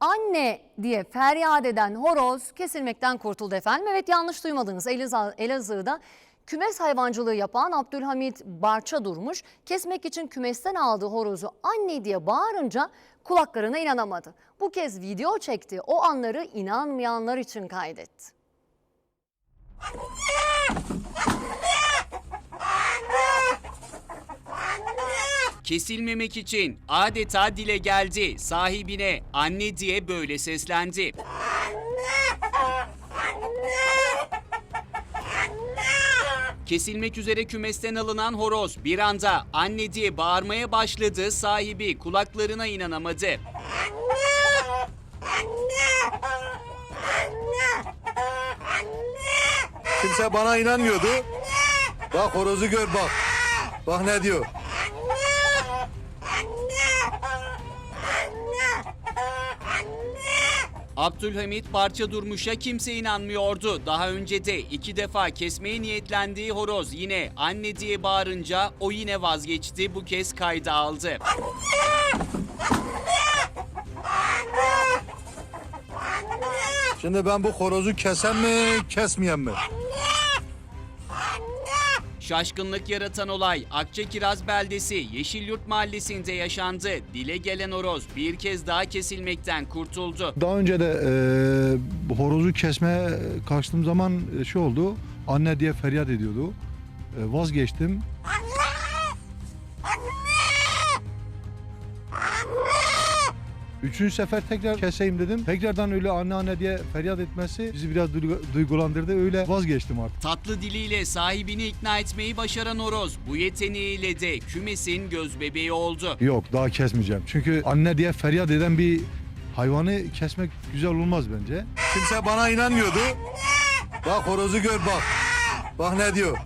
Anne diye feryat eden horoz kesilmekten kurtuldu efendim. Evet yanlış duymadınız. Elazığ, Elazığ'da kümes hayvancılığı yapan Abdülhamit Barça durmuş. Kesmek için kümesten aldığı horozu anne diye bağırınca kulaklarına inanamadı. Bu kez video çekti. O anları inanmayanlar için kaydetti. Kesilmemek için adeta dile geldi. Sahibine anne diye böyle seslendi. Kesilmek üzere kümesten alınan horoz bir anda anne diye bağırmaya başladı. Sahibi kulaklarına inanamadı. Kimse bana inanmıyordu. Bak horozu gör bak. Bak ne diyor. Abdülhamit Barça Durmuş'a kimse inanmıyordu. Daha önce de iki defa kesmeye niyetlendiği horoz yine anne diye bağırınca o yine vazgeçti. Bu kez kayda aldı. Şimdi ben bu horozu kesem mi, kesmeyen mi? Şaşkınlık yaratan olay Akçakiraz beldesi Yeşilyurt mahallesinde yaşandı. Dile gelen horoz bir kez daha kesilmekten kurtuldu. Daha önce de e, horozu kesmeye kalktığım zaman e, şey oldu. Anne diye feryat ediyordu. E, vazgeçtim. Üçüncü sefer tekrar keseyim dedim. Tekrardan öyle anne anne diye feryat etmesi bizi biraz duygu- duygulandırdı. Öyle vazgeçtim artık. Tatlı diliyle sahibini ikna etmeyi başaran horoz bu yeteneğiyle de kümesin göz bebeği oldu. Yok daha kesmeyeceğim. Çünkü anne diye feryat eden bir hayvanı kesmek güzel olmaz bence. Kimse bana inanmıyordu. Bak horozu gör bak. Bak ne diyor.